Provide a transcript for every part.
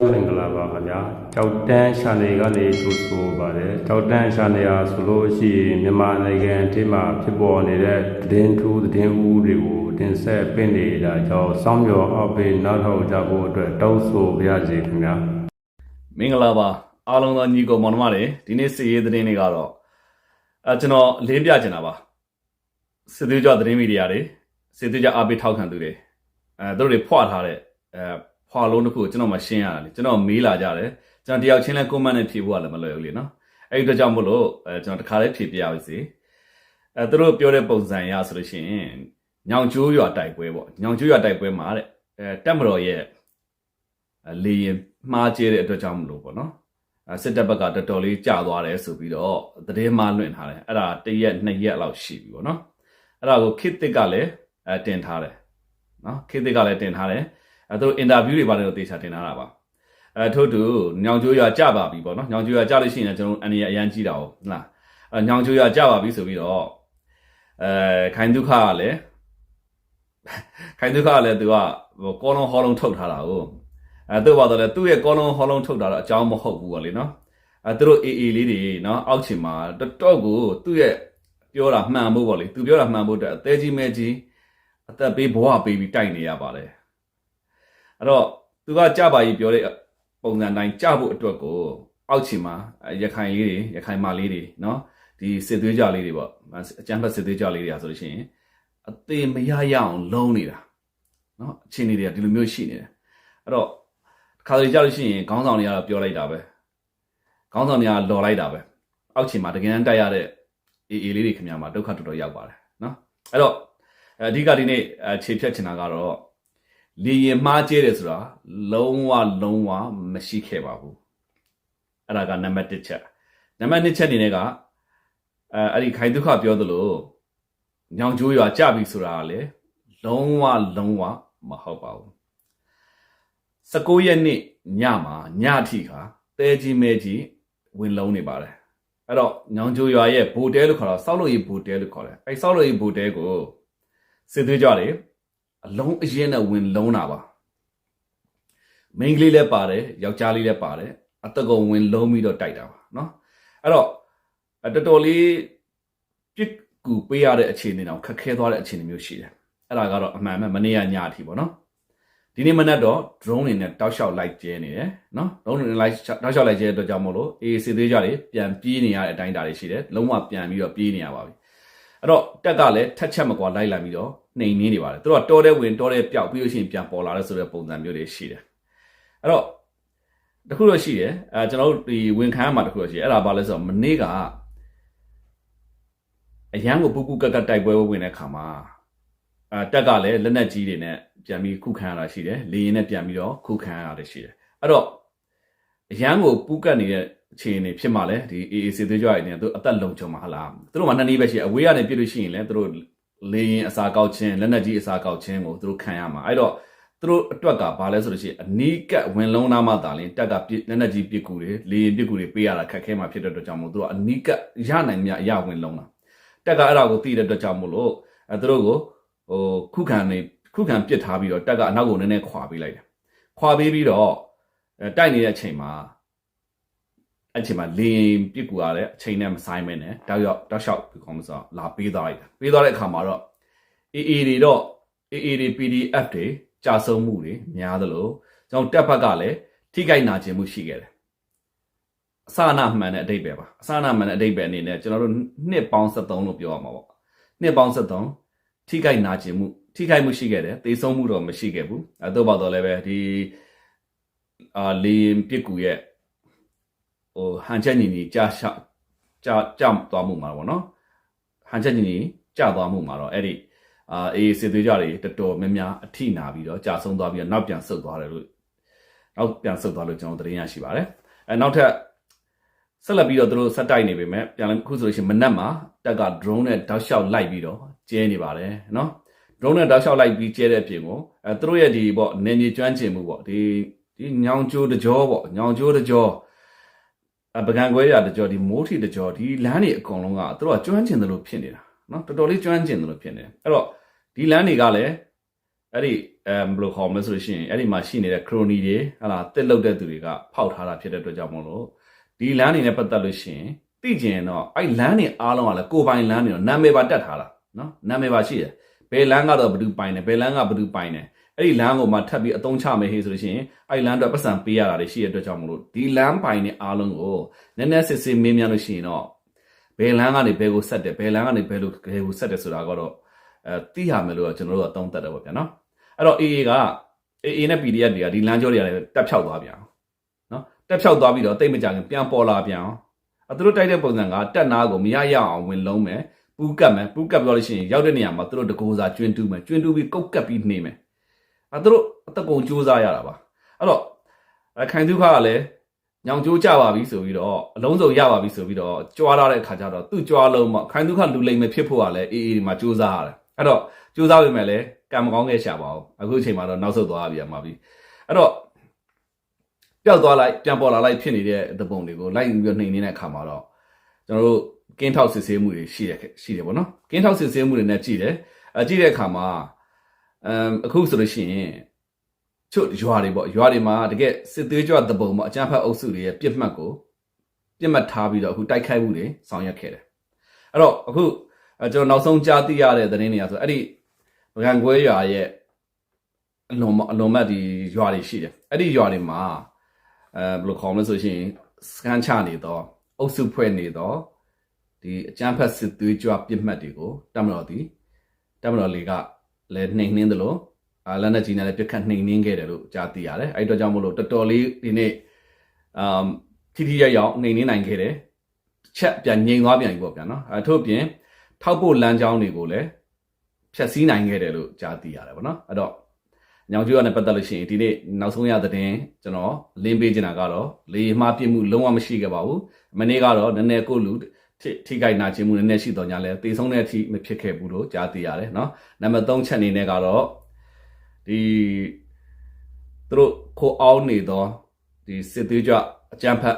မင်္ဂလာပါခင်ဗျာကြောက်တန်းရှာနေကနေကြိုဆိုပါတယ်ကြောက်တန်းရှာနေရဆိုလို့ရှိရင်မြန်မာနိုင်ငံအထိမှာဖြစ်ပေါ်နေတဲ့သတင်းထူးသတင်းဦးတွေကိုတင်ဆက်ပင့်နေတာကြောင့်စောင်းမျောအပိနောက်ထောက်ကြဖို့အတွက်တောင်းဆိုပါရစေခင်ဗျာမင်္ဂလာပါအားလုံးသောညီကိုမောင်နှမတွေဒီနေ့စီရေးသတင်းတွေကတော့အဲကျွန်တော်အလေးပြချင်တာပါစစ်သေးကြသတင်းမီဒီယာတွေစစ်သေးကြအားပေးထောက်ခံသူတွေအဲသူတို့တွေဖွာထားတဲ့အဲ ဖွာလုံးတစ်ခုကိုကျွန်တော်မှရှင်းရတာလေကျွန်တော်မေးလာကြတယ်ကျွန်တော်တယောက်ချင်းလဲ comment နဲ့ဖြေဖို့ကလည်းမလွယ်ဘူးလေနော်အဲ့ဒီအတွက်ကြောင့်မို့လို့အဲကျွန်တော်တခါလေးဖြေပြရပါစေအဲသူတို့ပြောတဲ့ပုံစံအရဆိုလို့ရှိရင်ညောင်ကျိုးရွာတိုက်ပွဲပေါ့ညောင်ကျိုးရွာတိုက်ပွဲမှာတဲ့အဲတက်မတော်ရဲ့အဲလေရင်မှားကျဲတဲ့အတွက်ကြောင့်မလို့ပေါ့နော်အဲစစ်တပ်ဘက်ကတော်တော်လေးကြာသွားတယ်ဆိုပြီးတော့သတင်းမှလွှင့်ထားတယ်အဲ့ဒါတစ်ရက်နှစ်ရက်လောက်ရှိပြီပေါ့နော်အဲ့ဒါကိုခေတ်သစ်ကလည်းအဲတင်ထားတယ်နော်ခေတ်သစ်ကလည်းတင်ထားတယ် အဲသူတို့အင်တာဗျူးတွေပါတယ်လို့တေချာတင်ထားတာပါအဲထို့တူညောင်ကျိုးရွာကြပါပြီပေါ့နော်ညောင်ကျိုးရွာကြလို့ရှိရင်လည်းကျွန်တော်တို့အနေရအရန်ကြီးတာဟုတ်လားအဲညောင်ကျိုးရွာကြပါပြီဆိုပြီးတော့အဲခိုင်ဒုက္ခကလည်းခိုင်ဒုက္ခကလည်းသူကဟိုကောလုံးဟောလုံးထုတ်ထားတာကိုအဲသူ့ဘာတော့လဲသူ့ရဲ့ကောလုံးဟောလုံးထုတ်တာတော့အကြောင်းမဟုတ်ဘူးပေါ့လေနော်အဲသူတို့အေးအေးလေးတွေနော်အောက်ချင်မှာတော်တော်ကိုသူ့ရဲ့ပြောတာမှန်ဖို့ပေါ့လေသူပြောတာမှန်ဖို့အတွက်အသေးကြီးမဲကြီးအသက်ပေးဘဝပေးပြီးတိုက်နေရပါတယ် အဲ့တော့သူကကြပါကြီးပြောတဲ့ပုံစံတိုင်းကြဖို့အတွက်ကိုအောက်ချင်မှာရခိုင်လေးတွေရခိုင်မလေးတွေနော်ဒီစစ်သွေးကြလေးတွေပေါ့အကျန်းဖက်စစ်သွေးကြလေးတွေอ่ะဆိုလို့ရှိရင်အသေးမရရအောင်လုံးနေတာနော်အချင်းတွေကဒီလိုမျိုးရှိနေတယ်အဲ့တော့ခါတလေကြောက်လို့ရှိရင်ခေါင်းဆောင်တွေကတော့ပြောလိုက်တာပဲခေါင်းဆောင်တွေကလော်လိုက်တာပဲအောက်ချင်မှာတကယ်တမ်းတိုက်ရတဲ့အေးအေးလေးတွေခင်ဗျာမှာဒုက္ခတော်တော်ရောက်ပါတယ်နော်အဲ့တော့အဓိကဒီနေ့ခြေဖြတ်ချင်တာကတော့ လေရင်မှားကျဲတယ်ဆိုတာလုံးဝလုံးဝမရှိခဲ့ပါဘူးအဲ့ဒါကနံပါတ်1ချက်နံပါတ်2ချက်အနေနဲ့ကအဲအဲ့ဒီခိုင်ဒုက္ခပြောသလိုညောင်ကျိုးရွာကြပြီဆိုတာကလေလုံးဝလုံးဝမဟုတ်ပါဘူး19ရက်နေ့ညမှာညအထိခါတဲကြီးမဲကြီးဝင်လုံးနေပါတယ်အဲ့တော့ညောင်ကျိုးရွာရဲ့ဘူတဲလို့ခေါ်တော့စောက်လို့ရဘူတဲလို့ခေါ်တယ်အဲ့စောက်လို့ရဘူတဲကိုစစ်သွေးကြတယ် အလုံးအရင်နဲ့ဝင်လုံးတာပါမိန်းကလေးလည်းပါတယ်ယောက်ျားလေးလည်းပါတယ်အတကုံဝင်လုံးပြီးတော့တိုက်တာပါเนาะအဲ့တော့တော်တော်လေးပြစ်ကူပေးရတဲ့အခြေအနေတော့ခက်ခဲသွားတဲ့အခြေအနေမျိုးရှိတယ်အဲ့ဒါကတော့အမှန်ပဲမနေ့ကညအထိပေါ့เนาะ ဒီနေ့မနက်တော့ drone တွေနဲ့တောက်လျှောက်လိုက်ကျဲနေတယ်နော် drone တွေနဲ့လိုက်တောက်လျှောက်လိုက်ကျဲတဲ့အတွက်ကြောင့်မို့လို့အေးစစ်သေးကြတွေပြန်ပြေးနေရတဲ့အတိုင်းတာတွေရှိတယ်လုံးဝပြန်ပြီးတော့ပြေးနေရပါပြီ အဲ့တော့တက်ကလည်းထက်ချက်မကွာလိုက်လာပြီးတော့နှိမ်နှင်းနေပါတယ်သူတို့ကတော်တဲ့ဝင်တော်တဲ့ပျောက်ပြီးလို့ရှိရင်ပြန်ပေါ်လာတဲ့ဆိုတဲ့ပုံစံမျိုးတွေရှိတယ်အဲ့တော့တခုတော့ရှိတယ်အဲကျွန်တော်တို့ဒီဝင်ခန်းမှာတခုတော့ရှိတယ်အဲ့ဒါဘာလဲဆိုတော့မနေ့ကအရန်ကိုပူပူကက်ကက်တိုက်ပွဲဝင်တဲ့ခါမှာအဲတက်ကလည်းလက်နက်ကြီးတွေနဲ့ပြန်ပြီးခုခံရတာရှိတယ်လေရင်နဲ့ပြန်ပြီးတော့ခုခံရတာရှိတယ်အဲ့တော့အရန်ကိုပူးကတ်နေတဲ့ အခြေအနေဖြစ်မှလည်းဒီ AAC သေးကြွရနေသူအသက်လုံချုံမှာဟလားသူတို့မှနှစ်နည်းပဲရှိအဝေးကနေပြစ်လို့ရှိရင်လည်းသူတို့လေရင်အစာကောက်ခြင်းလက်နက်ကြီးအစာကောက်ခြင်းကိုသူတို့ခံရမှာအဲ့တော့သူတို့အတွက်ကဘာလဲဆိုလို့ရှိရင်အနီးကပ်ဝင်လုံးသားမှသာလင်တက်ကပြစ်လက်နက်ကြီးပစ်ကူတွေလေရင်ပစ်ကူတွေပေးရတာခက်ခဲမှာဖြစ်တဲ့အတွက်ကြောင့်မို့သူတို့အနီးကပ်ရနိုင်မြအရဝင်လုံးတာတက်ကအဲ့ဒါကိုသိတဲ့အတွက်ကြောင့်မို့လို့အဲသူတို့ကိုဟိုခုခံနေခုခံပစ်ထားပြီးတော့တက်ကအနောက်ကိုနည်းနည်းခွာပေးလိုက်တယ်ခွာပေးပြီးတော့အဲတိုက်နေတဲ့အချိန်မှာ အဲ့ချိန်မှာလေရင်ပစ်ကူရတဲ့အချိန်နဲ့မဆိုင်မဲနဲ့တောက်ရောက်တောက်လျှောက်ပြီးခေါမစားလာပေးသွားလိုက်တယ်ပေးသွားတဲ့အခါမှာတော့ AA တွေတော့ AA တွေ PDF တွေကြာဆုံးမှုတွေများသလိုကျွန်တော်တက်ဘက်ကလည်းထိခိုက်နာကျင်မှုရှိခဲ့တယ်အစနာမှန်တဲ့အတိတ်ပဲပါအစနာမှန်တဲ့အတိတ်ပဲအနေနဲ့ကျွန်တော်တို့နှစ်ပေါင်း73လို့ပြောရမှာပေါ့နှစ်ပေါင်း73ထိခိုက်နာကျင်မှုထိခိုက်မှုရှိခဲ့တယ်သေဆုံးမှုတော့မရှိခဲ့ဘူးအဲတော့ပါတော့လည်းပဲဒီအာလီပစ်ကူရဲ့ ဟိုဟန်ချက်ညီညီကြာရှကြာကြာသွားမှုမှာပေါ့နော်ဟန်ချက်ညီညီကြာသွားမှုမှာတော့အဲ့ဒီအာအေးစစ်သွေးကြတွေတော်တော်များများအထိနာပြီးတော့ကြာဆုံးသွားပြီးတော့နောက်ပြန်ဆုတ်သွားတယ်လို့နောက်ပြန်ဆုတ်သွားလို့ကျွန်တော်သတင်းရရှိပါတယ်အဲနောက်ထပ်ဆက်လက်ပြီးတော့သူတို့ဆက်တိုက်နေပေမဲ့ပြန်လည်းခုဆိုလို့ရှိရင်မနက်မှာတက်က drone နဲ့တောက်လျှောက်လိုက်ပြီးတော့ကျဲနေပါတယ်နော် drone နဲ့တောက်လျှောက်လိုက်ပြီးကျဲတဲ့အပြင်ကိုအဲသူတို့ရဲ့ဒီပေါ့နေမြေကျွမ်းကျင်မှုပေါ့ဒီဒီညောင်ကျိုးတကြောပေါ့ညောင်ကျိုးတကြောအ ပကံခွဲရတကြောဒီမိုးထီတကြောဒီလမ်းတွေအကုန်လုံးကသူတို့ကကျွမ်းကျင်တယ်လို့ဖြစ်နေတာနော်တော်တော်လေးကျွမ်းကျင်တယ်လို့ဖြစ်နေတယ်အဲ့တော့ဒီလမ်းတွေကလည်းအဲ့ဒီအဲဘယ်လိုခေါ်မလဲဆိုလို့ရှိရင်အဲ့ဒီမှာရှိနေတဲ့ crony တွေဟာလာတက်လောက်တဲ့သူတွေကဖောက်ထားတာဖြစ်တဲ့အတွက်ကြောင့်မို့လို့ဒီလမ်းတွေနဲ့ပတ်သက်လို့ရှိရင်သိကျင်တော့အဲ့လမ်းတွေအားလုံးကလည်းကိုယ်ပိုင်လမ်းတွေတော့နာမည်ပါတက်ထားတာနော်နာမည်ပါရှိတယ်ဘယ်လမ်းကတော့ဘယ်သူပိုင်တယ်ဘယ်လမ်းကဘယ်သူပိုင်တယ် အဲ့ဒီလမ်းကိုမှထပ်ပြီးအသုံးချမယ်ဟေးဆိုလို့ရှိရင်အဲ့လမ်းတော့ပတ်စံပေးရတာတွေရှိတဲ့အတွက်ကြောင့်မို့လို့ဒီလမ်းပိုင်တွေအားလုံးကိုနည်းနည်းစစ်စစ်မေးမြန်းလို့ရှိရင်တော့ဘယ်လမ်းကနေဘယ်ကိုဆက်တယ်ဘယ်လမ်းကနေဘယ်လိုဘယ်ကိုဆက်တယ်ဆိုတာကတော့အဲသိရမယ်လို့တော့ကျွန်တော်တို့ကအသုံးသပ်တယ်ပေါ့ဗျာနော်အဲ့တော့ AA က AA နဲ့ PDF တွေကဒီလမ်းကြောတွေကလည်းတက်ဖြောက်သွားပြန်အောင်နော်တက်ဖြောက်သွားပြီးတော့တိတ်မကြခင်ပြန်ပေါ်လာပြန်အောင်အသူတို့တိုက်တဲ့ပုံစံကတက်နာကိုမရရအောင်ဝင်လုံးမယ်ပူးကတ်မယ်ပူးကတ်ပြောလို့ရှိရင်ရောက်တဲ့နေရာမှာသူတို့တကိုးစားကျွင်းတူးမယ်ကျွင်းတူးပြီးကုတ်ကတ်ပြီးနှိမ့်မယ် အဲသူတို့အတကုံစူးစားရတာပါအဲ့တော့အခိုင်ဒုက္ခကလည်းညောင်ကျိုးကြပါပြီဆိုပြီးတော့အလုံးစုံရပါပြီဆိုပြီးတော့ကြွားလာတဲ့ခါကျတော့သူ့ကြွားလုံးမှာခိုင်ဒုက္ခလူလိမ့်မယ်ဖြစ်ဖို့ကလည်းအေးအေးဒီမှာစူးစားရတယ်အဲ့တော့စူးစားပေမဲ့လည်းကံမကောင်းခဲ့ရှာပါအောင်အခုအချိန်မှာတော့နောက်ဆုတ်သွားပြီအမှာပြီအဲ့တော့ပျောက်သွားလိုက်ပြန်ပေါ်လာလိုက်ဖြစ်နေတဲ့သဘုံတွေကိုလိုက်ပြီးတော့နှိမ်နေတဲ့အခါမှာတော့ကျွန်တော်တို့ကင်းထောက်စစ်ဆေးမှုတွေရှိတယ်ရှိတယ်ပေါ့နော်ကင်းထောက်စစ်ဆေးမှုတွေနဲ့ကြည့်တယ်အကြည့်တဲ့အခါမှာအ မ်အခုဆိုလို့ရှိရင်ချွတ်ရွာတွေပေါ့ရွာတွေမှာတကယ်စစ်သွေးကြွသဘုံပေါ့အကြမ်းဖက်အုပ်စုတွေရဲ့ပြစ်မှတ်ကိုပြစ်မှတ်ထားပြီးတော့အခုတိုက်ခိုက်မှုတွေဆောင်ရွက်ခဲ့တယ်အဲ့တော့အခုအဲကျွန်တော်နောက်ဆုံးကြားသိရတဲ့သတင်းတွေကဆိုအဲ့ဒီဗကံကွဲရွာရဲ့အလွန်မအလွန်မတ်ဒီရွာတွေရှိတယ်အဲ့ဒီရွာတွေမှာအဲဘယ်လိုခေါ်မလဲဆိုရှင်စကန်ချနေတော့အုပ်စုဖွဲ့နေတော့ဒီအကြမ်းဖက်စစ်သွေးကြွပြစ်မှတ်တွေကိုတမတော်ဒီတမတော်လေးက လည်းနှိမ်နှင်းတယ်လို့အာလက်နက်ကြီးနဲ့လည်းပြစ်ခတ်နှိမ်နှင်းခဲ့တယ်လို့ကြားသိရတယ်အဲ့တော့ကြောင့်မို့လို့တော်တော်လေးဒီနေ့အမ်ထိထိရောက်ရောက်နှိမ်နှင်းနိုင်ခဲ့တယ်ချက်ပြန်ငြိမ်သွားပြန်ပြီပေါ့ဗျာနော်အဲထို့ပြင်ထောက်ဖို့လမ်းကြောင်းတွေကိုလည်းဖြတ်စည်းနိုင်ခဲ့တယ်လို့ကြားသိရတယ်ပေါ့နော်အဲ့တော့ညောင်ကျွေးရနဲ့ပတ်သက်လို့ရှိရင်ဒီနေ့နောက်ဆုံးရတဲ့ကျွန်တော်လင်းပေးချင်တာကတော့လေမှားပြစ်မှုလုံးဝမရှိခဲ့ပါဘူးမနေ့ကတော့နည်းနည်းကိုလူ ထိထိခိုက်နာခြင်းမှုနည်းနည်းရှိတော့ညာလဲတေဆုံးတဲ့အထိမဖြစ်ခဲ့ဘူးလို့ကြားသိရတယ်เนาะနံပါတ်3ချက်အနေနဲ့ကတော့ဒီသူတို့ခိုးအောင်နေတော့ဒီစစ်သွေးကြအကြမ်းဖက်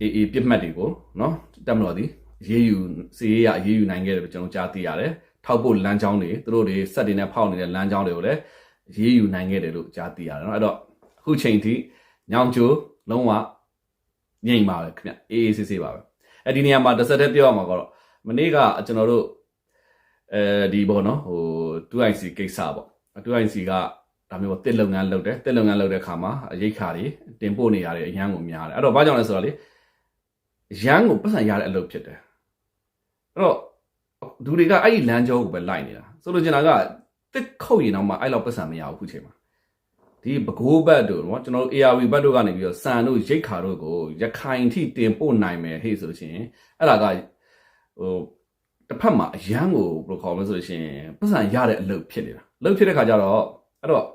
အေးအေးပြစ်မှတ်တွေကိုเนาะတက်မလို့ဒီရေးယူစီရေးရရေးယူနိုင်ခဲ့တယ်လို့ကျွန်တော်ကြားသိရတယ်ထောက်ဖို့လမ်းကြောင်းတွေသူတို့တွေစက်တွေနဲ့ဖောက်နေတဲ့လမ်းကြောင်းတွေကိုလည်းရေးယူနိုင်ခဲ့တယ်လို့ကြားသိရတယ်เนาะအဲ့တော့အခုချိန်ထိညောင်ကျိုးလုံးဝငြိမ်ပါပဲခင်ဗျအေးအေးဆေးဆေးပါပဲ အဲ့ဒီနေရာမှာတစ်ဆက်တည်းပြောရမှာကတော့မနေ့ကကျွန်တော်တို့အဲဒီပေါ့နော်ဟို 2IC ကိစ္စပေါ့ 2IC ကဒါမျိုးပေါ့တစ်လုပ်ငန်းလုပ်တယ်တစ်လုပ်ငန်းလုပ်တဲ့အခါမှာရိတ်ခါတွေတင်ပို့နေရတယ်အရန်ကိုများတယ်အဲ့တော့ဘာကြောင့်လဲဆိုတော့လေရန်ကိုပတ်စံရတဲ့အလုပ်ဖြစ်တယ်အဲ့တော့လူတွေကအဲ့ဒီလမ်းကြောကိုပဲလိုက်နေတာဆိုလိုချင်တာကတစ်ခုတ်ရင်တော့မှအဲ့လောက်ပတ်စံမရဘူးခုချိန်မှာ ဒီဘကိုးဘတ်တို့နော်ကျွန်တော်တို့ ARV ဘတ်တို့ကနေပြီးတော့စံတို့ရိတ်ခါတို့ကိုရခိုင်ထိတင်ပို့နိုင်မယ်ဟေ့ဆိုလို့ရှိရင်အဲ့ဒါကဟိုတစ်ဖက်မှာအရန်ကိုဘယ်လိုခေါ်မလဲဆိုလို့ရှိရင်ပတ်စံရတဲ့အလုပ်ဖြစ်နေတာအလုပ်ဖြစ်တဲ့ခါကျတော့အဲ့တော့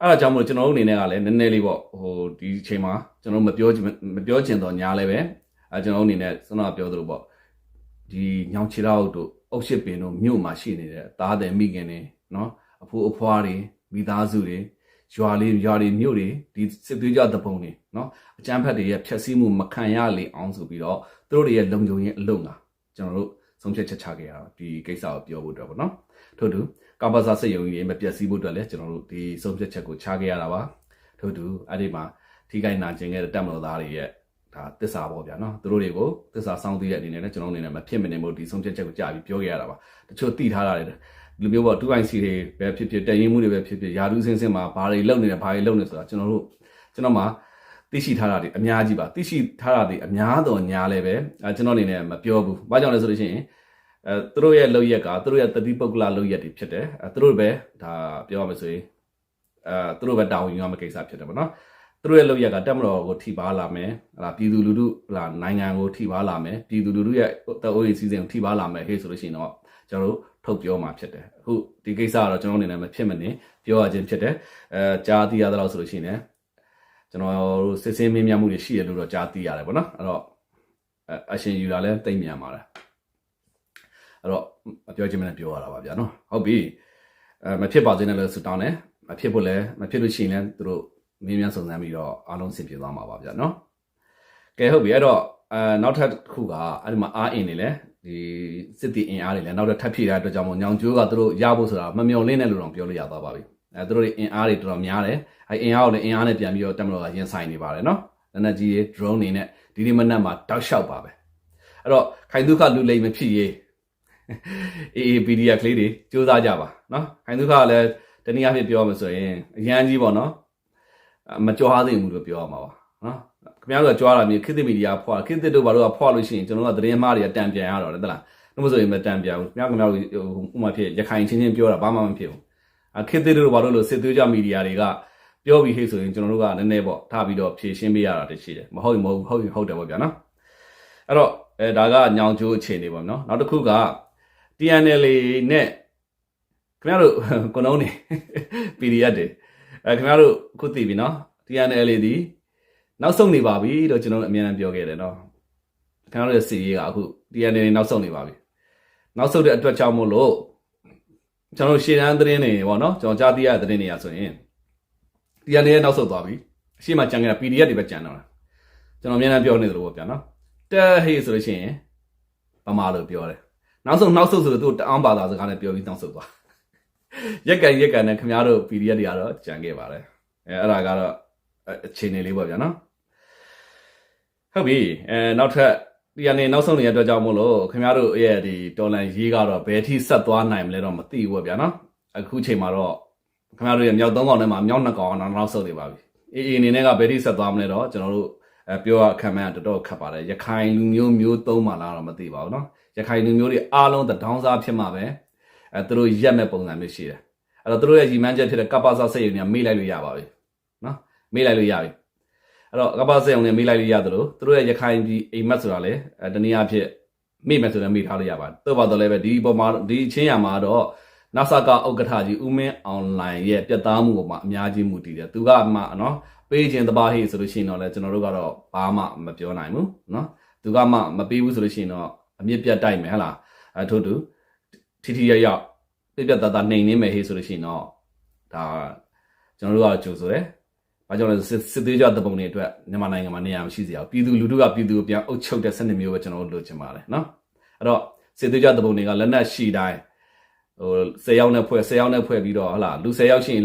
အဲ့ဒါကြောင့်မို့ကျွန်တော်တို့အနေနဲ့ကလည်းနည်းနည်းလေးပေါ့ဟိုဒီအချိန်မှာကျွန်တော်မပြောချင်မပြောချင်တော့ညာလည်းပဲအဲကျွန်တော်တို့အနေနဲ့စနပြောသလိုပေါ့ဒီညောင်ချီတော့တို့အုတ်ရှစ်ပင်တို့မြို့မှာရှိနေတဲ့သားတယ်မိခင်တွေနော်အဖိုးအဖွားတွေမိသားစုတွေ ရွာလေးရွာတွေမြို့တွေဒီစစ်သွေးကြတဲ့ပုံတွေနော်အကျန်းဖက်တွေရဲ့ဖြက်စီးမှုမခံရလေအောင်ဆိုပြီးတော့သူတို့တွေရဲ့လုံခြုံရေးအလုံးကကျွန်တော်တို့ဆုံးဖြတ်ချက်ချခဲ့ရတာဒီကိစ္စကိုပြောဖို့အတွက်ပေါ့နော်ထို့တူကပ္ပစာစစ်ရုံကြီးမပြတ်စည်းဖို့အတွက်လည်းကျွန်တော်တို့ဒီဆုံးဖြတ်ချက်ကိုချခဲ့ရတာပါထို့တူအဲ့ဒီမှာထိခိုက်နာကျင်ခဲ့တဲ့တပ်မတော်သားတွေရဲ့ဒါတစ္ဆာပေါ့ဗျာနော်သူတို့တွေကိုတစ္ဆာစောင့်သိတဲ့အနေနဲ့လည်းကျွန်တော်အနေနဲ့မဖြစ်မနေမို့ဒီဆုံးဖြတ်ချက်ကိုကြာပြီးပြောခဲ့ရတာပါတချို့သိထားတာတွေ လူမျိုးပေါ့ 2IC တွေပဲဖြစ်ဖြစ်တည်ရင်မှုတွေပဲဖြစ်ဖြစ်ယာဒူးစင်းစင်းမှာဘာတွေလုပ်နေတယ်ဘာတွေလုပ်နေဆိုတာကျွန်တော်တို့ကျွန်တော်မှာသိရှိထားတာတွေအများကြီးပါသိရှိထားတာတွေအများတော်ညာလဲပဲအဲကျွန်တော်အနေနဲ့မပြောဘူးဘာကြောင့်လဲဆိုလို့ရှိရင်အဲသူတို့ရဲ့လုပ်ရက်ကသူတို့ရဲ့တတိပုဂ္ဂလလုပ်ရက်တွေဖြစ်တယ်အဲသူတို့ပဲဒါပြောရမယ်ဆိုရင်အဲသူတို့ပဲတာဝန်ယူရမယ့်ကိစ္စဖြစ်တယ်ပေါ့နော်သူတို့ရဲ့လုပ်ရက်ကတက်မတော်ကိုထိပါလာမယ်ဟလာပြည်သူလူထုဟလာနိုင်ငံကိုထိပါလာမယ်ပြည်သူလူထုရဲ့တအိုးရေးစီစဉ်ကိုထိပါလာမယ်ဟေ့ဆိုလို့ရှိရင်တော့ ကျွန်တော်တို့ထုတ်ပြောမှာဖြစ်တယ်အခုဒီကိစ္စကတော့ကျွန်တော်အနေနဲ့မဖြစ်မနေပြောရခြင်းဖြစ်တယ်အဲကြားသိရသလောက်ဆိုလို့ရှိရင်လည်းကျွန်တော်တို့စစ်စင်းမင်းမြတ်မှုတွေရှိတယ်လို့တော့ကြားသိရတယ်ပေါ့နော်အဲ့တော့အရှင်ယူတာလည်းတိတ်မြန်ပါတယ်အဲ့တော့မပြောချင်မနဲ့ပြောရတာပါဗျာနော်ဟုတ်ပြီအဲမဖြစ်ပါစေနဲ့လို့ဆုတောင်းတယ်မဖြစ်ဖို့လည်းမဖြစ်လို့ရှိရင်လည်းသူတို့မင်းများစုံစမ်းပြီးတော့အားလုံးဆင်ပြေသွားမှာပါဗျာနော်ကဲဟုတ်ပြီအဲ့တော့အဲနောက်ထပ်တစ်ခုကအဲ့ဒီမှာအားအင်နေလဲ ဒီစစ်တီအင်အားတွေလည်းနောက်ထပ်ထပ်ဖြည့်တဲ့အတွက်ကြောင့်မို့ညောင်ကျိုးကသူတို့ရဖို့ဆိုတာမမျော်လင့်တဲ့လူတော်ပြောလို့ရသွားပါပြီအဲသူတို့တွေအင်အားတွေတော်တော်များတယ်အဲအင်အားကိုလည်းအင်အားနဲ့ပြန်ပြီးတော့တက်မလို့ကရင်ဆိုင်နေပါတယ်နော်လက်နက်ကြီးတွေ drone တွေနဲ့ဒီဒီမနက်မှာတောက်လျှောက်ပါပဲအဲ့တော့ခိုင်ဒုက္ခလူလိမ်မဖြစ်ရေး AAPDF ကလေးတွေစူးစမ်းကြပါနော်ခိုင်ဒုက္ခကလည်းတနည်းအားဖြင့်ပြောမှဆိုရင်အရန်ကြီးပေါ့နော်အမကြွားသိဘူးလို့ပြောရမှာပါနော် ခင်ဗျားတို့ကကြွားတာမျိုးခေတ်သစ်မီဒီယာဖွာခေတ်သစ်တို့ဘာလို့ကဖွာလို့ရှိရင်ကျွန်တော်တို့ကသတင်းမှားတွေကတန်ပြန်ရတော့တယ်တလားနှမဆိုရင်မတန်ပြန်ဘူးခင်ဗျားခင်ဗျားတို့ဥမာဖြစ်ရခိုင်ချင်းချင်းပြောတာဘာမှမဖြစ်ဘူးအခက်သေးတို့ဘာလို့လို့စစ်သွေးကြမီဒီယာတွေကပြောပြီးဟိတ်ဆိုရင်ကျွန်တော်တို့ကနည်းနည်းပေါ့ထားပြီးတော့ဖြည့်ရှင်းပေးရတာတရှိတယ်မဟုတ်ရင်မဟုတ်ဘူးဟုတ်ရင်ဟုတ်တယ်ပေါ့ဗျာနော်အဲ့တော့အဲဒါကညောင်ကျိုးအခြေအနေပေါ့နော်နောက်တစ်ခုက TNL နဲ့ခင်ဗျားတို့ကိုနှုံးနေ PDF တွေအဲခင်ဗျားတို့အခုသိပြီနော် TNL ဒီ နောက်ဆုံးနေပါပြီလို့ကျွန်တော်တို့အများအားပြောခဲ့တယ်နော်ခင်ဗျားတို့ရဲ့စီရေးကအခု TNL နောက်ဆုံးနေပါပြီနောက်ဆုံးတဲ့အတွက်ကြောင့်မို့လို့ကျွန်တော်တို့ရှေ့တန်းသတင်းတွေပေါ့နော်ကျွန်တော်ကြားသိရတဲ့သတင်းတွေอ่ะဆိုရင် TNL ရဲ့နောက်ဆုံးသွားပြီအရှိမကြံခဲ့တာ PDF တွေပဲကြံတော့တာကျွန်တော်အများအားပြောနေတယ်လို့ပေါ့ဗျာနော်တဲ့ဟေးဆိုလို့ရှိရင်ဗမာလို့ပြောတယ်နောက်ဆုံးနောက်ဆုံးဆိုတော့သူတအောင်းဘာသာစကားနဲ့ပြောပြီးနောက်ဆုံးသွားရက်ကန်ရက်ကန်နဲ့ခင်ဗျားတို့ PDF တွေကတော့ကြံခဲ့ပါတယ်အဲအဲ့ဒါကတော့ အခြေအနေလေးပေါ့ဗျာနော်ဟုတ်ပြီအဲနောက်ထပ်ဒီကနေနောက်ဆုံးနေရတဲ့အတွက်ကြောင့်မို့လို့ခင်ဗျားတို့ရဲ့ဒီတော်လန်ရေးကတော့ဘယ်ထိဆက်သွားနိုင်မလဲတော့မသိဘူးပေါ့ဗျာနော်အခုချိန်မှာတော့ခင်ဗျားတို့ရဲ့မြောက်သုံးကောင်ထဲမှာမြောက်နှစ်ကောင်ကတော့နောက်ဆုံးနေပါပြီအေးအေးအနေနဲ့ကဘယ်ထိဆက်သွားမလဲတော့ကျွန်တော်တို့အဲပြောရခံမှန်းတော်တော်ခက်ပါတယ်ရခိုင်လူမျိုးမျိုးသုံးမှလားတော့မသိပါဘူးเนาะ ရခိုင်လူမျိုးတွေအားလုံးတဒေါင်းစားဖြစ်မှာပဲအဲသူတို့ရက်မဲ့ပုံစံမျိုးရှိတယ်အဲ့တော့သူတို့ရဲ့ရီမန်းချက်ဖြစ်တဲ့ကပ္ပစာစိတ်ရုံနဲ့မေးလိုက်လို့ရပါပြီနော် မေးလိုက်လို့ရပြီအဲ့တော့ကပ္ပစိတ်ရုံနဲ့မေးလိုက်လို့ရတယ်လို့သူတို့ရဲ့ရခိုင်ပြည်အိမ်မက်ဆိုတာလေအဲတနည်းအားဖြင့်မေ့မဲ့ဆိုတော့မေ့ထားလို့ရပါတယ်သို့ပါတော့လည်းပဲဒီပုံမှာဒီအချင်းရမှာတော့နာဆာကဥက္ကဋ္ဌကြီးဦးမင်းအွန်လိုင်းရဲ့ပြတ်သားမှုပေါ်မှာအများကြီးမူတည်တယ်သူကမှနော်ပေးခြင်းတပါဟိဆိုလို့ရှိရင်တော့လေကျွန်တော်တို့ကတော့ဘာမှမပြောနိုင်ဘူးနော်သူကမှမပေးဘူးဆိုလို့ရှိရင်တော့အမြင့်ပြတ်တိုက်မယ်ဟဟလားအဲထို့တူထီထီရရပြပြတတနှိမ်နေမယ်ဟေးဆိုလို့ရှိရင်တော့ဒါကျွန်တော်တို့ကကြိုဆိုတယ်။ ဘာကြောင့်လဲစစ်စစ်သေးကြတဲ့ပုံတွေအတွက်မြန်မာနိုင်ငံမှာနေရာမရှိစေအောင်ပြည်သူလူထုကပြည်သူကိုပြန်အုပ်ချုပ်တဲ့စနစ်မျိုးပဲကျွန်တော်တို့လိုချင်ပါတယ်နော်။အဲ့တော့စစ်သေးကြတဲ့ပုံတွေကလက်နက်ရှိတိုင်းဟို10ယောက်နဲ့ဖွဲ့10ယောက်နဲ့ဖွဲ့ပြီးတော့ဟလာလူ10ယောက်ရှိရင်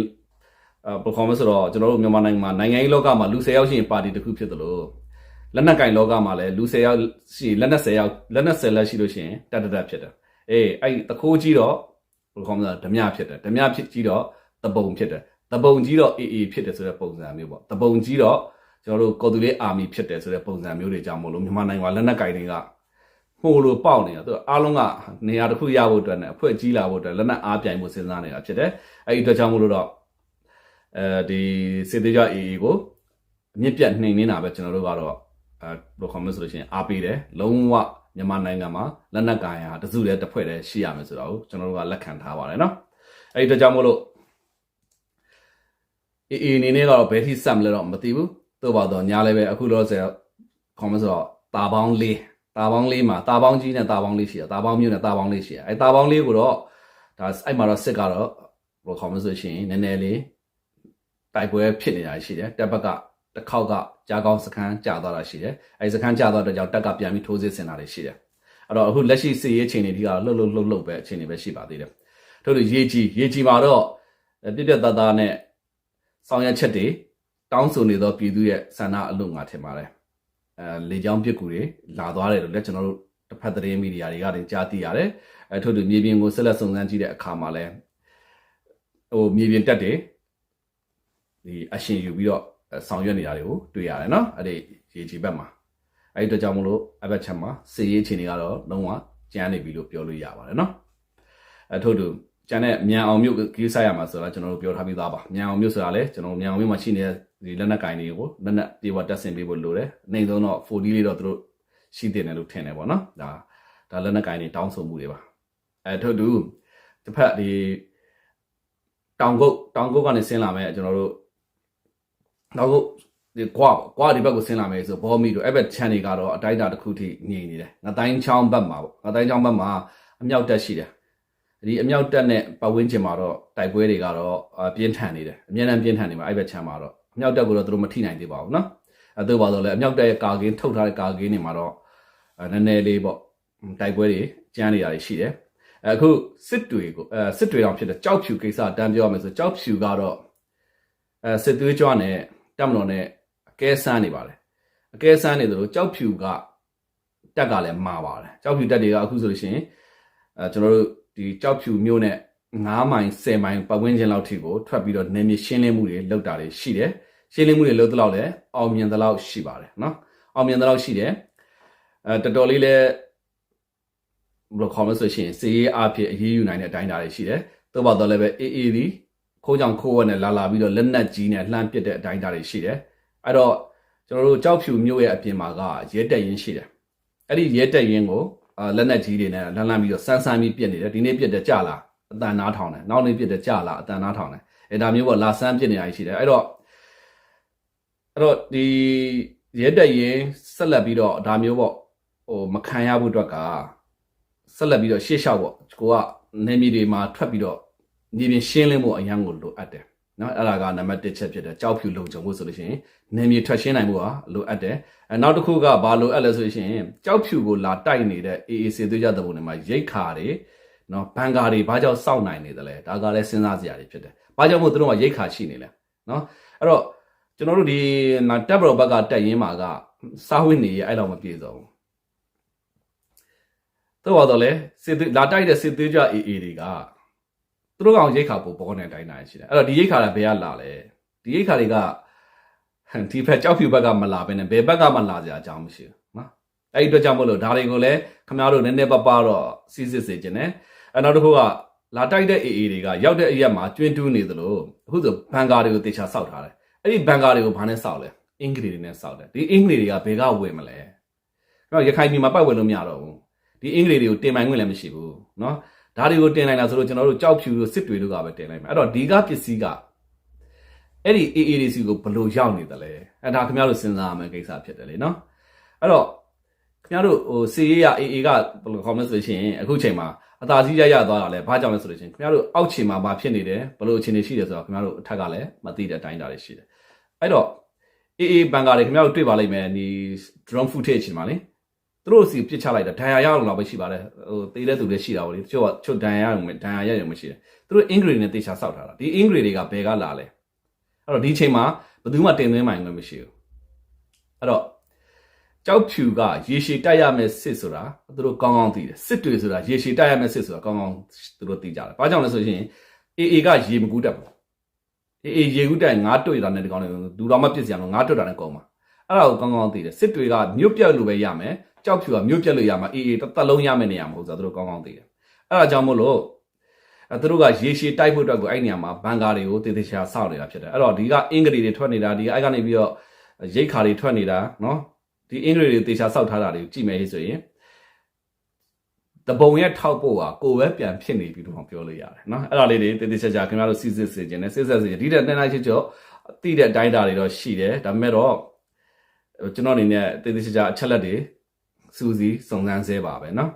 အဲပရိုဂရမ်ဆိုတော့ကျွန်တော်တို့မြန်မာနိုင်ငံမှာနိုင်ငံရေးလောကမှာလူ10ယောက်ရှိရင်ပါတီတစ်ခုဖြစ်သလိုလက်နက်ကင်လောကမှာလည်းလူ10ယောက်ရှိလက်နက်10ယောက်လက်နက်10လက်ရှိလို့ရှိရင်တတ်တတ်ဖြစ်တယ်အေးအဲ့တခိုးကြီးတော့ဘယ်လိုခေါ်မလဲဓမြဖြစ်တယ်ဓမြဖြစ်ကြီးတော့တပုံဖြစ်တယ် တပုံကြီးတော့အေးအေးဖြစ်တယ်ဆိုတဲ့ပုံစံမျိုးပေါ့တပုံကြီးတော့ကျွန်တော်တို့ကော်တူလေးအာမီဖြစ်တယ်ဆိုတဲ့ပုံစံမျိုးတွေကြောင့်မို့လို့မြန်မာနိုင်ငံကလက်နက်ကင်တွေကဟိုလိုပေါက်နေတာသူအားလုံးကနေရာတစ်ခုရဖို့အတွက်နဲ့အဖွဲ့ကြီးလာဖို့အတွက်လက်နက်အားပြိုင်ဖို့စဉ်းစားနေတာဖြစ်တယ်အဲ့ဒီအတွက်ကြောင့်မို့လို့တော့အဲဒီစေသေးကြအေးအေးကိုအမြင့်ပြတ်နှိမ်နေတာပဲကျွန်တော်တို့ကတော့အဲဘယ်လိုခေါ်မလဲဆိုလို့ရှိရင်အားပေးတယ်လုံးဝမြန်မာနိုင်ငံမှာလက်နက်ကိုင်ဟာတစုတည်းတစ်ဖွဲ့တည်းရှိရမယ်ဆိုတော့ကျွန်တော်တို့ကလက်ခံထားပါတယ်နော်အဲ့ဒီအတွက်ကြောင့်မို့လို့ အေးအေးအနေနဲ့ကတော့ဘယ်ထိဆက်မလဲတော့မသိဘူးသို့ပါတော့ညာလည်းပဲအခုလောဆယ်ခေါ်မဆိုတော့တာပေါင်းလေးတာပေါင်းလေးမှာတာပေါင်းကြီးနဲ့တာပေါင်းလေးရှိရတာပေါင်းမျိုးနဲ့တာပေါင်းလေးရှိရအဲတာပေါင်းလေးကိုတော့ဒါအဲ့မှာတော့စစ်ကတော့ဘယ်လိုခေါ်မဆိုရှင်နည်းနည်းလေးတိုက်ပွဲဖြစ်နေတာရှိတယ်တက်ဘက်ကတစ်ခေါက်ကကြားကောင်းစခန်းကြာသွားတာရှိတယ်အဲဒီစခန်းကြာသွားတဲ့ကြောင့်တက်ကပြန်ပြီးထိုးစစ်ဆင်တာတွေရှိတယ်အဲ့တော့အခုလက်ရှိစစ်ရေးချိန်တွေဒီကတော့လှုပ်လှုပ်လှုပ်လှုပ်ပဲအချိန်တွေပဲရှိပါသေးတယ်တို့လိုရေးကြီးရေးကြီးမှာတော့ပြပြတသားသားနဲ့ ဆောင်ရွက်ချက်တွေတောင်းဆိုနေသောပြည်သူရဲ့ဆန္ဒအလို့ငါထင်ပါတယ်အဲလေကြောင်းပစ်ကူတွေလာသွားတယ်လို့လည်းကျွန်တော်တို့တစ်ဖက်သတင်းမီဒီယာတွေကနေကြားသိရတယ်အဲထို့တူမြေပြင်ကိုဆက်လက်စုံစမ်းကြည့်တဲ့အခါမှာလည်းဟိုမြေပြင်တက်တယ်ဒီအရှင်ယူပြီးတော့ဆောင်ရွက်နေတာတွေကိုတွေ့ရတယ်နော်အဲ့ဒီရေကြီးဘက်မှာအဲ့ဒီအတွက်ကြောင့်မလို့အဘက်ချက်မှာစေရေးအခြေအနေကတော့လုံးဝကျန်းနေပြီလို့ပြောလို့ရပါတယ်နော်အဲထို့တူ ကျန်တဲ့မြန်အောင်မြို့ကြီးဆိုင်ရမှာဆိုတော့ကျွန်တော်တို့ပြောထားပြီးသားပါမြန်အောင်မြို့ဆိုတာလေကျွန်တော်မြန်အောင်မြို့မှာရှိနေတဲ့ဒီလက်နက်ကင်တွေကိုလက်နက်ပြေဝတက်ဆင်ပေးဖို့လိုတယ်။နေဆုံးတော့ 4D လေးတော့သူတို့ရှိတင်တယ်လို့ထင်တယ်ပေါ့နော်။ဒါဒါလက်နက်ကင်တွေတောင်းဆိုမှုတွေပါ။အဲထို့တူတစ်ဖက်ဒီတောင်ကုတ်တောင်ကုတ်ကနေဆင်းလာမယ်ကျွန်တော်တို့တောင်ကုတ်ဒီကွာကွာဒီဘက်ကိုဆင်းလာမယ်ဆိုဘောမီတို့အဲ့ဘက် channel ကတော့အတိုင်းအတာတစ်ခုထိညင်နေတယ်။ငတိုင်းချောင်းဘက်မှာပေါ့။ငတိုင်းချောင်းဘက်မှာအမြောက်တက်ရှိတယ်။ ဒီအမြောက်တက်နဲ့ပတ်ဝန်းကျင်မှာတော့တိုက်ပွဲတွေကတော့ပြင်းထန်နေတယ်။အများနဲ့ပြင်းထန်နေမှာအဲ့ဘက်ချမ်းမှာတော့အမြောက်တက်ကိုတော့သူတို့မထိနိုင်သေးပါဘူးနော်အဲတို့ပါတော့လေအမြောက်တက်ရဲ့ကာကင်းထုတ်ထားတဲ့ကာကင်းတွေမှာတော့နည်းနည်းလေးပေါ့တိုက်ပွဲတွေကျန်းနေတာတွေရှိတယ်အခုစစ်တွေကိုအဲစစ်တွေတောင်ဖြစ်တဲ့ကြောက်ဖြူကိစ္စတန်းပြောရမယ်ဆိုကြောက်ဖြူကတော့အဲစစ်သွေးကြွနဲ့တက်မတော်နဲ့အကဲဆန်းနေပါတယ်အကဲဆန်းနေသလိုကြောက်ဖြူကတက်ကလည်းမာပါတယ်ကြောက်ဖြူတက်တွေကအခုဆိုလို့ရှိရင်အဲကျွန်တော်တို့ ဒီကြောက်ဖြူမြို့နဲ့9မိုင်10မိုင်ပတ်ဝန်းကျင်လောက်ထိကိုထွက်ပြီးတော့နေမြေရှင်းလင်းမှုတွေလုပ်တာတွေရှိတယ်။ရှင်းလင်းမှုတွေလုပ်တဲ့လောက်လည်းအောင်မြင်တဲ့လောက်ရှိပါတယ်နော်။အောင်မြင်တဲ့လောက်ရှိတယ်။အဲတော်တော်လေးလည်းဘယ်လိုခေါ်မလဲဆိုရှင်စီးရေးအဖြစ်အရေးယူနိုင်တဲ့အတိုင်းအတာတွေရှိတယ်။သို့ပါတော့လည်းပဲအေးအေးဒီခိုးကြောင်ခိုးဝက်နဲ့လာလာပြီးတော့လက်နက်ကြီးနဲ့လှမ်းပစ်တဲ့အတိုင်းအတာတွေရှိတယ်။အဲ့တော့ကျွန်တော်တို့ကြောက်ဖြူမြို့ရဲ့အပြင်မှာကရဲတပ်ရင်းရှိတယ်။အဲ့ဒီရဲတပ်ရင်းကို လက်နက်ကြီးတွေနဲ့လှမ်းလှမ်းပြီးတော့စမ်းစမ်းပြီးပစ်နေတယ်။ဒီနေ့ပစ်တဲ့ကြလားအတန်နားထောင်တယ်။နောက်နေ့ပစ်တဲ့ကြလားအတန်နားထောင်တယ်။အဲဒါမျိုးပေါ့လာစမ်းပစ်နေတာရှိတယ်။အဲ့တော့အဲ့တော့ဒီရဲတက်ရင်ဆက်လက်ပြီးတော့ဒါမျိုးပေါ့ဟိုမခံရဖို့အတွက်ကဆက်လက်ပြီးတော့ရှေ့လျှောက်ပေါ့ကိုကနေမီတွေမှာထွက်ပြီးတော့ညီပြင်ရှင်းလင်းဖို့အရန်ကိုလိုအပ်တယ် နော်အဲ့ဒါကနံပါတ်1ချက်ဖြစ်တယ်ကြောက်ဖြူလုံခြုံဖို့ဆိုလို့ရှိရင်နေမီထွက်ရှင်းနိုင်ဖို့ဟာလိုအပ်တယ်အဲနောက်တစ်ခုကဘာလိုအပ်လဲဆိုလို့ရှိရင်ကြောက်ဖြူကိုလာတိုက်နေတဲ့ AAC သွေးကြတဲ့ပုံတွေမှာရိတ်ခါတွေနော်ဘန်ကာတွေဘာကြောင့်စောင့်နိုင်နေတယ်လဲဒါကလည်းစဉ်းစားစရာတွေဖြစ်တယ်ဘာကြောင့်မို့သူတို့ကရိတ်ခါရှိနေလဲနော်အဲ့တော့ကျွန်တော်တို့ဒီတက်ဘရောဘက်ကတက်ရင်းမှာကစားဝိနေရအဲ့လောက်မပြေစုံဘူးတော့ပါတော့လေစစ်သွေးလာတိုက်တဲ့စစ်သွေးကြ AA တွေက သူတို့ကောင်ရိတ်ခါပိုပေါ်နေတိုင်းတိုင်းရှိတယ်အဲ့တော့ဒီရိတ်ခါကဘယ်ကလာလဲဒီရိတ်ခါတွေကဒီဘက်ကြောက်ဖြူဘက်ကမလာဘဲနဲ့ဘယ်ဘက်ကမှလာစရာအကြောင်းမရှိဘူးနော်အဲ့ဒီအတွက်ကြောင့်မလို့ဒါတွေကိုလည်းခမားတို့နည်းနည်းပါးပါးတော့စစ်စစ်စေခြင်းနဲ့အဲ့နောက်တစ်ခုကလာတိုက်တဲ့ AA တွေကရောက်တဲ့အရက်မှာကျွင်းတူးနေသလိုအခုဆိုဘန်ကာတွေကိုတေချာစောက်ထားတယ်အဲ့ဒီဘန်ကာတွေကိုဘာနဲ့စောက်လဲအင်္ဂလိပ်တွေနဲ့စောက်တယ်ဒီအင်္ဂလိပ်တွေကဘယ်ကဝင်မလဲအဲ့တော့ရခိုင်ပြည်မှာပတ်ဝင်လို့မရတော့ဘူးဒီအင်္ဂလိပ်တွေကိုတင်ပိုင်ခွင့်လည်းမရှိဘူးနော် ဒါတွေကိုတင်လိုက်တာဆိုတော့ကျွန်တော်တို့ကြောက်ဖြူတို့စစ်တွေတို့ကပဲတင်လိုက်မှာအဲ့တော့ဒီကပစ္စည်းကအဲ့ဒီ AADC ကိုဘယ်လိုရောက်နေသလဲအဲ့ဒါခင်ဗျားတို့စဉ်းစားရမယ့်ကိစ္စဖြစ်တယ်လေနော်အဲ့တော့ခင်ဗျားတို့ဟိုစီရေးရ AA ကဘယ်လို comment ဆိုရှင်အခုချိန်မှာအသာစီးရရသွားတာလဲဘာကြောင့်လဲဆိုလို့ရှင်ခင်ဗျားတို့အောက်ခြေမှာဘာဖြစ်နေတယ်ဘယ်လိုအခြေအနေရှိတယ်ဆိုတော့ခင်ဗျားတို့အထက်ကလည်းမသိတဲ့အတိုင်းဒါတွေရှိတယ်အဲ့တော့ AA ဘန်ကာတွေခင်ဗျားတို့တွေ့ပါလိမ့်မယ်ဒီ drone footage ရှင်ပါလေ သူတို့စီပစ်ချလိုက်တာဒဏ်ရာရအောင်လောက်ပဲရှိပါတယ်ဟိုတေးတဲ့သူလည်းရှိတာပေါ့လေတချို့ကချုပ်ဒဏ်ရာရအောင်ဒဏ်ရာရရုံမရှိတယ်သူတို့အင်္ဂလိပ်နဲ့တေချာစောက်ထားတာဒီအင်္ဂလိပ်တွေကဘယ်ကလာလဲအဲ့တော့ဒီချိန်မှာဘယ်သူမှတင်သွင်းမှန်လို့မရှိဘူးအဲ့တော့ကြောက်ဖြူကရေရှည်တိုက်ရမယ်စစ်ဆိုတာသူတို့ကောင်းကောင်းသိတယ်စစ်တွေဆိုတာရေရှည်တိုက်ရမယ်စစ်ဆိုတာကောင်းကောင်းသူတို့သိကြတယ်ဘာကြောင့်လဲဆိုရင် AA ကရေမကူးတတ်ဘူး AA ရေကူးတက်ငါးတွေ့တာနဲ့ဒီကောင်တွေဒူတော်မပြစ်စရာမလိုငါးတွေ့တာနဲ့ကုန်မှာအဲ့ဒါကိုကောင်းကောင်းသိတယ်စစ်တွေကမြို့ပြတ်လို့ပဲရမယ် ကြောက်ဖြူကမြို့ပြက်လို့ရမှာအေးအေးတစ်သက်လုံးရမယ့်နေရာမဟုတ်ဆိုတော့သူတို့ကောင်းကောင်းသိတယ်အဲ့ဒါကြောင့်မို့လို့အဲသူတို့ကရေရှည်တိုက်ဖို့အတွက်ကိုအဲ့နေရာမှာဘန်ကာတွေကိုတေးသေးချာစောင့်နေတာဖြစ်တယ်အဲ့တော့ဒီကအင်္ဂလိပ်တွေထွက်နေတာဒီကအဲ့ကနေပြီးတော့ရိတ်ခါတွေထွက်နေတာနော်ဒီအင်္ဂလိပ်တွေတေချာစောက်ထားတာတွေကိုကြည့်မယ်ဟိဆိုရင်တပုံရဲ့ထောက်ဖို့ကကိုယ်ပဲပြန်ဖြစ်နေပြီလို့ပြောလို့ရတယ်နော်အဲ့ဒါလေးတွေတေးသေးချာချာခင်ဗျားတို့စစ်စစ်စေခြင်းနဲ့စစ်စစ်စေခြင်းဒီတဲ့တန်းတိုင်းချစ်ချောတိတဲ့အတိုင်းတာတွေတော့ရှိတယ်ဒါပေမဲ့တော့ကျွန်တော်အနေနဲ့တေးသေးချာချာအချက်လက်တွေ စူးစီးစုံစမ်းဆဲပါပဲเนาะ